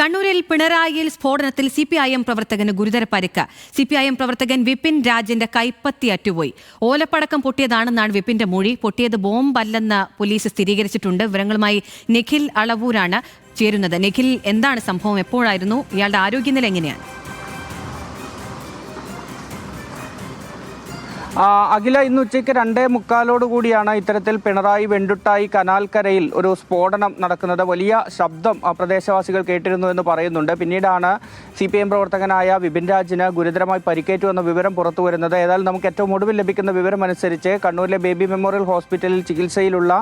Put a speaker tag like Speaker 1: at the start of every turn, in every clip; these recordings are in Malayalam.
Speaker 1: കണ്ണൂരിൽ പിണറായിയിൽ സ്ഫോടനത്തിൽ സി പി ഐ എം പ്രവർത്തകന് ഗുരുതര പരിക്ക്. സി പി ഐ എം പ്രവർത്തകൻ വിപിൻ രാജിന്റെ കൈപ്പത്തി അറ്റുപോയി. ഓലപ്പടക്കം പൊട്ടിയതാണെന്നാണ് വിപിന്റെ മൊഴി. പൊട്ടിയത് ബോംബല്ലെന്ന് പോലീസ് സ്ഥിരീകരിച്ചിട്ടുണ്ട്. വിവരങ്ങളുമായി നിഖിൽ അളവൂരാണ് ചേരുന്നത്. നിഖിൽ എന്താണ് സംഭവം? എപ്പോഴായിരുന്നു? ഇയാളുടെ ആരോഗ്യനില എങ്ങനെയാണ്?
Speaker 2: അഖില ഇന്ന് ഉച്ചയ്ക്ക് രണ്ടേ മുക്കാലോട് കൂടിയാണ് ഇത്തരത്തിൽ പിണറായി വെണ്ടുട്ടായി കനാൽക്കരയിൽ ഒരു സ്ഫോടനം നടക്കുന്നത്. വലിയ ശബ്ദം പ്രദേശവാസികൾ കേട്ടിരുന്നു എന്ന് പറയുന്നുണ്ട്. പിന്നീടാണ് സി പി എം പ്രവർത്തകനായ വിപിൻ രാജിന് ഗുരുതരമായി പരിക്കേറ്റു എന്ന വിവരം പുറത്തു വരുന്നത്. ഏതായാലും നമുക്ക് ഏറ്റവും ഒടുവിൽ ലഭിക്കുന്ന വിവരം അനുസരിച്ച് കണ്ണൂരിലെ ബേബി മെമ്മോറിയൽ ഹോസ്പിറ്റലിൽ ചികിത്സയിലുള്ള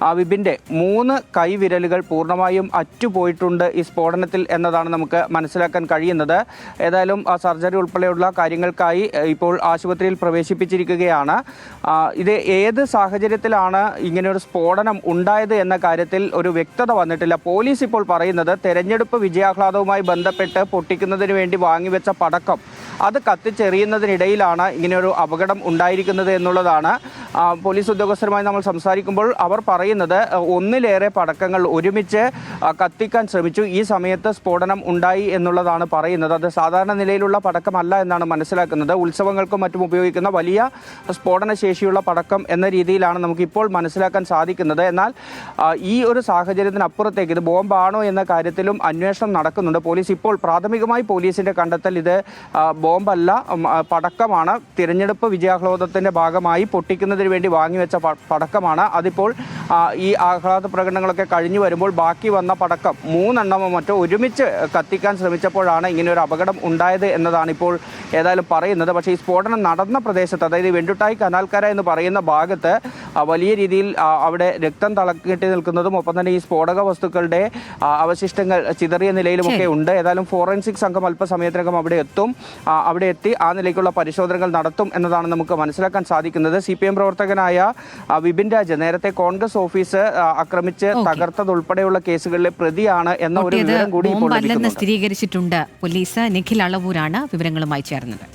Speaker 2: ആ, വിപിന്റെ മൂന്ന് കൈവിരലുകൾ പൂർണമായും അറ്റുപോയിട്ടുണ്ട് ഈ സ്ഫോടനത്തിൽ എന്നതാണ് നമുക്ക് മനസ്സിലാക്കാൻ കഴിയുന്നത്. ഏതായാലും സർജറി ഉൾപ്പെടെയുള്ള കാര്യങ്ങൾക്കായി ഇപ്പോൾ ആശുപത്രിയിൽ പ്രവേശിപ്പിച്ചിരിക്കുകയാണ് ആ, ഇത് ഏത് സാഹചര്യത്തിലാണ് ഇങ്ങനെ ഒരു സ്ഫോടനം ഉണ്ടായത് എന്ന കാര്യത്തിൽ ഒരു വ്യക്തത വന്നിട്ടില്ല. പോലീസ് ഇപ്പോൾ പറയുന്നത് തെരഞ്ഞെടുപ്പ് വിജയാഹ്ലാദവുമായി ബന്ധപ്പെട്ട് പൊട്ടിക്കുന്നതിന് വേണ്ടി വാങ്ങിവെച്ച പടക്കം. അത് കത്തിച്ചെറിയുന്നതിനിടയിലാണ് ഇങ്ങനെയൊരു അപകടം ഉണ്ടായിരിക്കുന്നത് എന്നുള്ളതാണ്. പോലീസ് ഉദ്യോഗസ്ഥരുമായി നമ്മൾ സംസാരിക്കുമ്പോൾ അവർ പറയുന്നത് ഒന്നിലേറെ പടക്കങ്ങൾ ഒരുമിച്ച് കത്തിക്കാൻ ശ്രമിച്ചു. ഈ സമയത്ത് സ്ഫോടനം ഉണ്ടായി എന്നുള്ളതാണ് പറയുന്നത്. അത് സാധാരണ നിലയിലുള്ള പടക്കമല്ല എന്നാണ് മനസ്സിലാക്കുന്നത്. ഉത്സവങ്ങൾക്കും മറ്റും ഉപയോഗിക്കുന്ന വലിയ സ്ഫോടന ശേഷിയുള്ള പടക്കം എന്ന രീതിയിലാണ് നമുക്കിപ്പോൾ മനസ്സിലാക്കാൻ സാധിക്കുന്നത്. എന്നാൽ ഈ ഒരു സാഹചര്യത്തിനപ്പുറത്തേക്ക് ഇത് ബോംബാണോ എന്ന കാര്യത്തിലും അന്വേഷണം നടക്കുന്നുണ്ട്. പോലീസ് ഇപ്പോൾ പ്രാഥമികമായി പോലീസിന്റെ കണ്ടെത്തൽ ഇത് ബോംബല്ല പടക്കമാണ്. തിരഞ്ഞെടുപ്പ് വിജയാഹ്ലോദത്തിന്റെ ഭാഗമായി പൊട്ടിക്കുന്നതിന് വേണ്ടി വാങ്ങിവെച്ച പടക്കമാണ്. അതിപ്പോൾ ഈ ആഹ്ലാദ പ്രകടനങ്ങളൊക്കെ കഴിഞ്ഞു വരുമ്പോൾ ബാക്കി വന്ന പടക്കം മൂന്നെണ്ണമോ മറ്റോ ഒരുമിച്ച് കത്തിക്കാൻ ശ്രമിച്ചപ്പോഴാണ് ഇങ്ങനെ ഒരു അപകടം ഉണ്ടായത് എന്നതാണ് ഇപ്പോൾ ഏതായാലും പറയുന്നത്. പക്ഷേ ഈ സ്ഫോടനം നടന്ന പ്രദേശത്ത് അതായത് വെണ്ടുട്ടായി കനാൽക്കര എന്ന് പറയുന്ന ഭാഗത്ത് വലിയ രീതിയിൽ അവിടെ രക്തം തളക്കിട്ടി നിൽക്കുന്നതും ഒപ്പം തന്നെ ഈ സ്ഫോടക വസ്തുക്കളുടെ അവശിഷ്ടങ്ങൾ ചിതറിയ നിലയിലുമൊക്കെ ഉണ്ട്. ഏതായാലും ഫോറൻസിക് സംഘം അല്പസമയത്തിനകം അവിടെ എത്തും. അവിടെ എത്തി ആ നിലയ്ക്കുള്ള പരിശോധനകൾ നടത്തും എന്നതാണ് നമുക്ക് മനസ്സിലാക്കാൻ സാധിക്കുന്നത്. സി പി എം പ്രവർത്തകനായ വിപിൻ രാജ് നേരത്തെ കോൺഗ്രസ് ഓഫീസ് ആക്രമിച്ച് തകർത്തതുൾപ്പെടെയുള്ള കേസുകളിലെ പ്രതിയാണ് എന്ന ഒരു വിവരം കൂടി
Speaker 1: സ്ഥിരീകരിച്ചിട്ടുണ്ട്. പോലീസ് നിഖിൽ അളവൂരാണ് വിവരങ്ങളുമായി ചേർന്നത്.